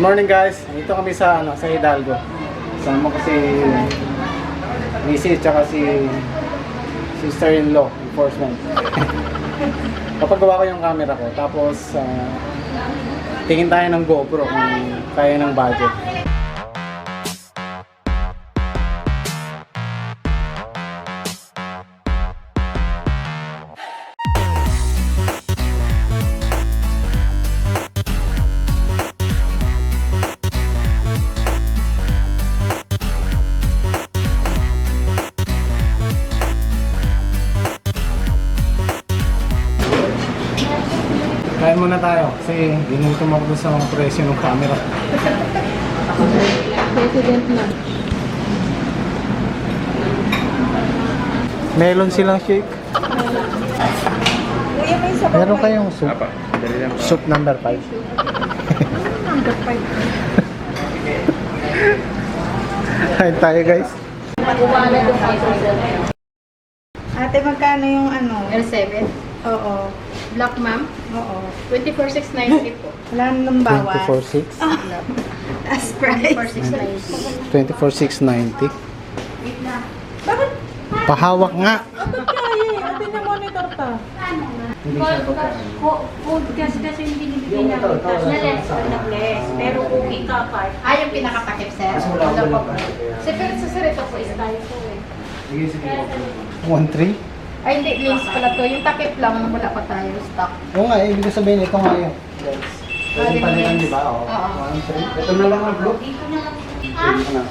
Morning guys. Dito kami sa ano sa Hidalgo. Kasama ko si Missy tsaka si sister-in-law enforcement. Papagawa ko yung camera ko. Tapos ah, tingin tayo ng GoPro kung kaya ng budget. Muna tayo kasi ginutom ako sa mga presyo ng camera. President na. Melon silang shake. Kuya, may sabaw Meron pa. kayong soup? Soup number 5. Number five. Kain tayo guys. Ate, magkano yung ano? L7. Oo. Black ma'am. Oo. 24,690 po. Wala nang bawas. 24.6. As price. 24,690. 24.690. Bakit? Pahawak nga. Bakit kaya eh? Ate, na-monitor ta. Food kasi kasi yung binibigay namin cash na less na less. Pero kung Ah, yung pinakatakip, sir. Wala pa po. Sir, pero sa sir, ito po is tayo po eh. 1.3? Ay, hindi, links pala to. Yung takip lang, wala pa tayo stock. Oo nga, eh, ibig sabihin ito nga yun. Pwede Ah, palitan, lens. di ba? Oo. Oo. 1.3. Ito na lang ang blue. dito na lang. Ito na.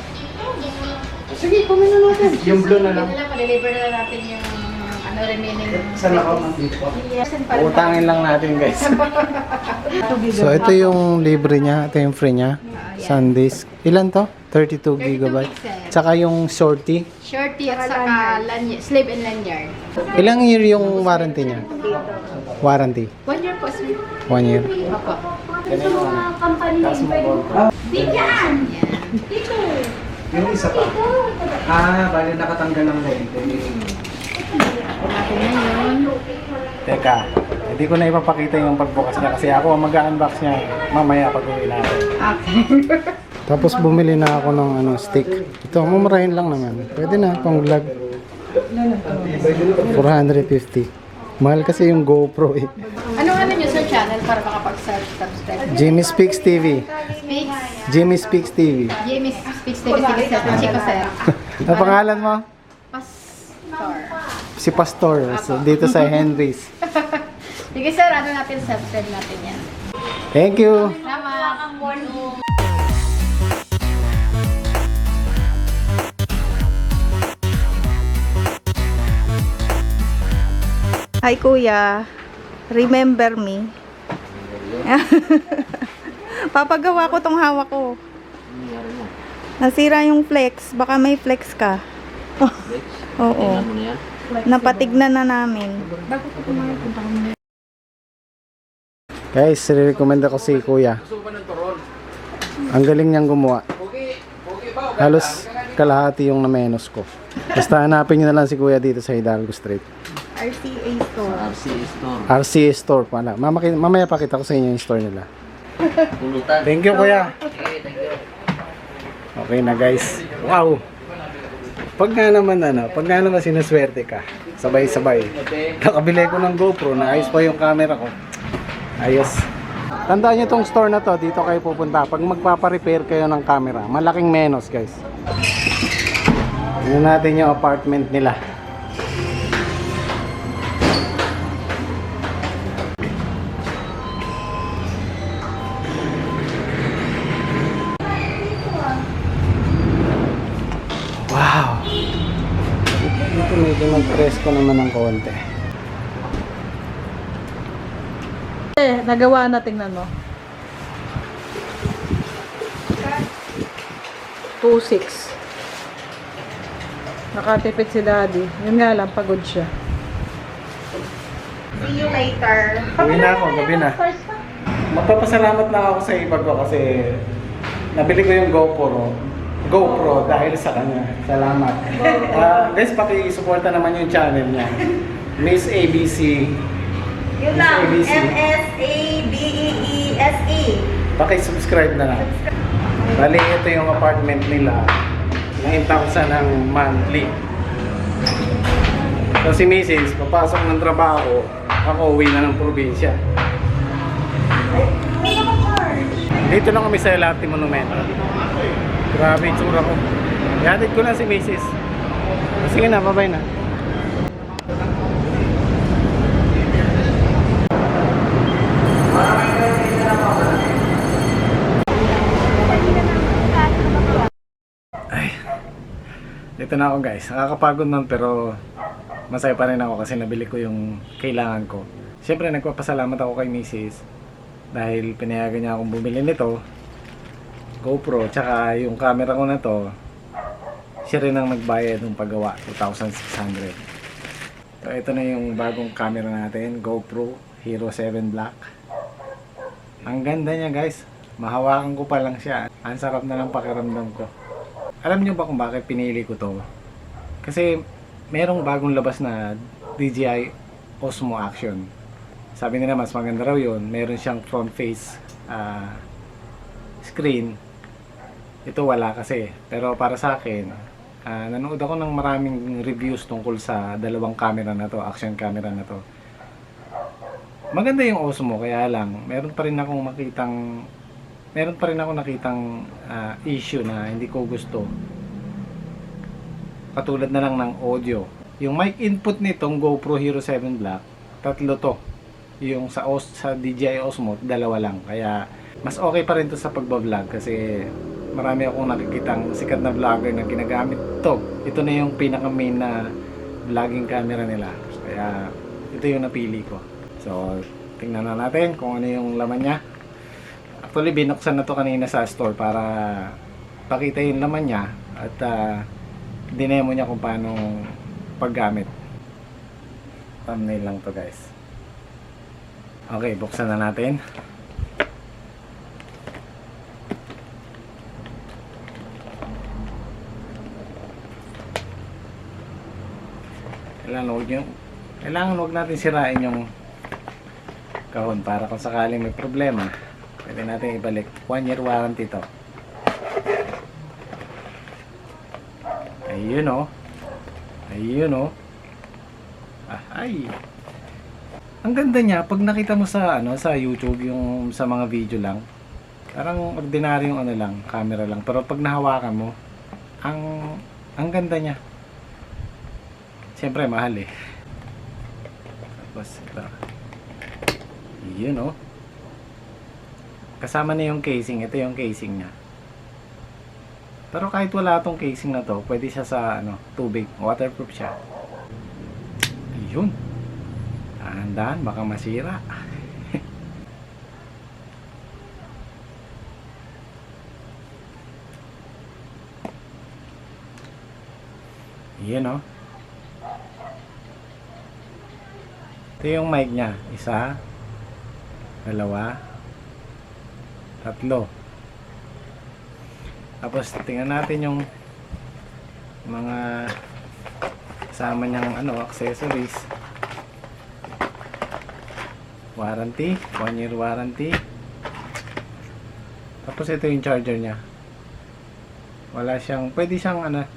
Sige, kumin na natin. Yung blue na lang. Hindi na lang, deliver na natin yung ano remaining. Saan ako? Nandito. Yes, Utangin lang natin guys. so ito yung libre niya, ito yung free niya. SanDisk. Ilan to? 32 gigabyte. gigabytes. Tsaka yung shorty. Shorty at saka lanyard, slave and lanyard. Ilang year yung warranty niya? Warranty. One year po, sir. One year. Opo. Sa mga company din, pwede. Bigyan! Dito. Yung isa pa. Ah, bali nakatanggal ng lente. Teka, hindi ko na ipapakita yung pagbukas niya kasi ako ang mag-unbox niya mamaya pag uwi natin. Okay. Tapos bumili na ako ng ano, stick. Ito, mumurahin lang naman. Pwede na, pang vlog. 450. Mahal kasi yung GoPro eh. Anong ano nyo sa channel para makapag-subscribe? Jimmy Speaks TV. Speaks. Jimmy Speaks TV. Jamie Speaks TV. Sige, sir. Chico, sir. Ano pangalan mo? Si Pastor. So, dito sa Henry's. Sige, sir. Ano natin? Subscribe natin yan. Thank you. Salamat. Hi, kuya. Remember me. Papagawa ko tong hawak ko. Nasira yung flex. Baka may flex ka. Oo. Napatignan na namin. Guys, recommend ako si Kuya. Ang galing niyang gumawa. Halos kalahati yung na-menos ko. Basta hanapin niyo na lang si Kuya dito sa Hidalgo Street. RCA store. RCA Store pala. Mamaki, mamaya pakita ko sa inyo yung store nila. Thank you, Kuya. Okay na, guys. Wow! Pag nga naman ano, pag nga naman sinuswerte ka, sabay-sabay. Nakabili ko ng GoPro, naayos pa yung camera ko. Ayos. Tandaan niyo tong store na to, dito kayo pupunta. Pag magpapa-repair kayo ng camera, malaking menos, guys. Tingnan natin yung apartment nila. Mag-presko naman ng konti. Eh, nagawa na tingnan mo. 2.6 Nakatipid si daddy. Yun nga lang, pagod siya. See you later. Uwi na ako, gabi na. Magpapasalamat lang ako sa iba ko kasi nabili ko yung GoPro. GoPro dahil sa kanya. Salamat. Ah, guys, paki-suporta naman yung channel niya. Miss ABC. Yun Miss lang. ABC. M-S-A-B-E-E-S-E. Paki-subscribe na lang. Bali, ito yung apartment nila. 9,000 ang monthly. So si Mrs. papasok ng trabaho, ako uwi na ng probinsya. Dito lang kami sa Elati Monumento. Grabe yung tsura ko. Ihatid ko lang si Mrs. Sige na, bye na. Ay. Dito na ako guys. Nakakapagod man pero masaya pa rin ako kasi nabili ko yung kailangan ko. Siyempre nagpapasalamat ako kay Mrs. Dahil pinayagan niya akong bumili nito. GoPro. Tsaka yung camera ko na to. Siya rin ang nagbayad ng paggawa. 2,600. So ito na yung bagong camera natin. GoPro Hero 7 Black. Ang ganda niya guys. Mahawakan ko pa lang siya. Ang sarap na ng pakiramdam ko. Alam niyo ba kung bakit pinili ko to? Kasi merong bagong labas na DJI Osmo Action. Sabi nila mas maganda raw yun. Meron siyang front face ah, screen. Ito wala kasi. Pero para sa akin, ah, nanood ako ng maraming reviews tungkol sa dalawang camera na to, action camera na to. Maganda yung Osmo, kaya lang, meron pa rin akong makitang meron pa rin ako nakitang ah, issue na hindi ko gusto. Katulad na lang ng audio. Yung mic input nitong GoPro Hero 7 Black, tatlo to. Yung sa OS sa DJI Osmo, dalawa lang. Kaya mas okay pa rin to sa pagbablog kasi marami akong nakikitang sikat na vlogger na ginagamit to. Ito na yung pinaka main na vlogging camera nila. Kaya ito yung napili ko. So, tingnan na natin kung ano yung laman niya. Actually, binuksan na to kanina sa store para pakita yung laman niya at uh, dinemo niya kung paano paggamit. Thumbnail lang to guys. Okay, buksan na natin. Kailangan huwag yung kailangan huwag natin sirain yung kahon para kung sakaling may problema pwede natin ibalik. 1 year warranty to. Ayun o ayun o ah, ay! Ang ganda niya pag nakita mo sa ano sa YouTube yung sa mga video lang parang ordinaryong ano lang camera lang. Pero pag nahawakan mo ang ang ganda niya siyempre mahal eh. Tapos ito. Yun oh. Kasama na yung casing. Ito yung casing niya. Pero kahit wala tong casing na to pwede siya sa ano tubig. Waterproof siya. Yun. Dahan baka masira. Yun oh ito yung mic niya. Isa dalawa tatlo. Tapos tingnan natin yung mga kasama niyang ano accessories. Warranty 1 year warranty. Tapos ito yung charger niya. Wala siyang pwede siyang ano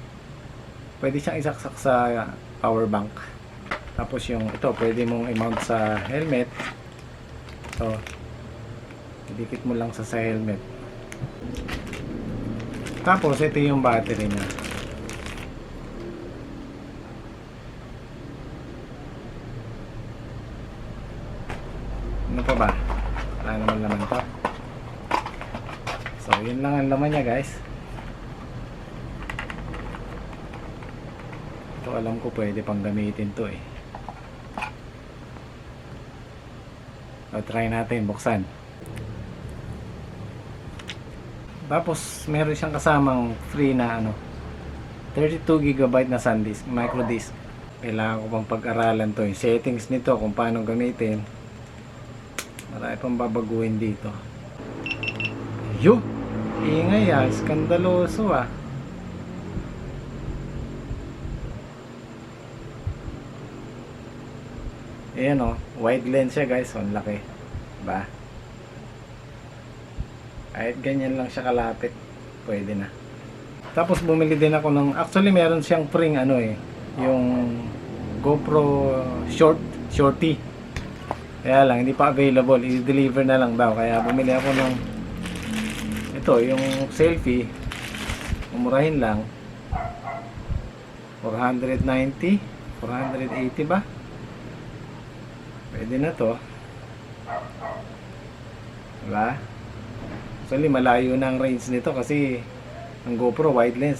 pwede siyang isaksak sa power bank tapos yung ito pwede mong i-mount sa helmet. Ito. Idikit mo lang sa sa helmet. Tapos ito yung battery niya. Ano pa ba? Wala naman laman to. So yun lang ang laman niya guys. Ito alam ko pwede pang gamitin to eh so try natin buksan. Tapos meron siyang kasamang free na ano 32 GB na SanDisk micro disk kailangan ko pang pag-aralan to. Yung settings nito kung paano gamitin marami pang babaguhin dito. Yun ingay ah skandaloso ah ayan oh wide lens siya guys ang laki ba Kahit ganyan lang siya kalapit, pwede na. Tapos bumili din ako ng, actually meron siyang pring ano eh, yung GoPro short, shorty. Kaya lang, hindi pa available, i-deliver na lang daw. Kaya bumili ako ng, ito, yung selfie, umurahin lang. 490, 480 ba? Pwede na to. Diba? Actually, malayo na ang range nito kasi ang GoPro wide lens.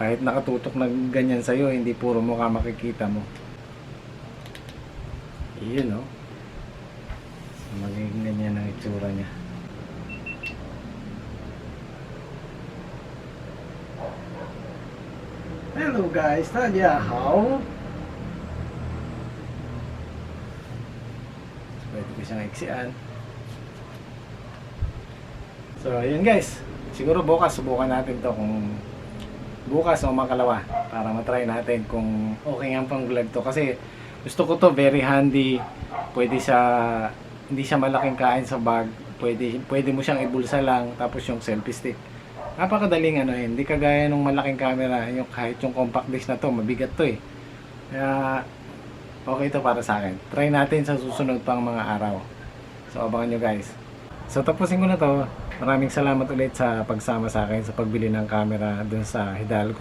Kahit nakatutok na ganyan sa'yo, hindi puro mukha makikita mo. Iyon, no? So, magiging ganyan ang itsura niya. Hello guys, Nadia, how? Pwede ko siyang iksian. So, yun guys. Siguro bukas subukan natin to kung bukas o makalawa para matry natin kung okay nga pang vlog to. Kasi gusto ko to very handy. Pwede siya hindi siya malaking kain sa bag. Pwede pwede mo siyang ibulsa lang tapos yung selfie stick. Napakadaling ano eh. Hindi kagaya nung malaking camera yung kahit yung compact disc na to mabigat to eh. Kaya okay to para sa akin try natin sa susunod pang mga araw so abangan nyo guys so tapusin ko na to Maraming salamat ulit sa pagsama sa akin sa pagbili ng camera dun sa Hidalgo,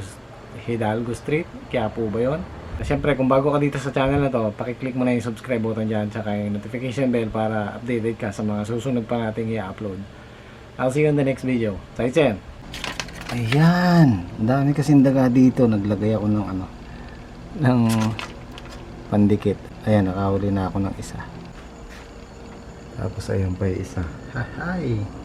Hidalgo Street. Quiapo ba yun? Siyempre, kung bago ka dito sa channel na to, pakiclick mo na yung subscribe button dyan tsaka yung notification bell para updated ka sa mga susunod pa nating i-upload. I'll see you in the next video. Saichen! Ayan! Ang dami kasing daga dito. Naglagay ako ng ano, ng pandikit. Ayan, nakahuli na ako ng isa. Tapos ayun pa yung isa. Hi!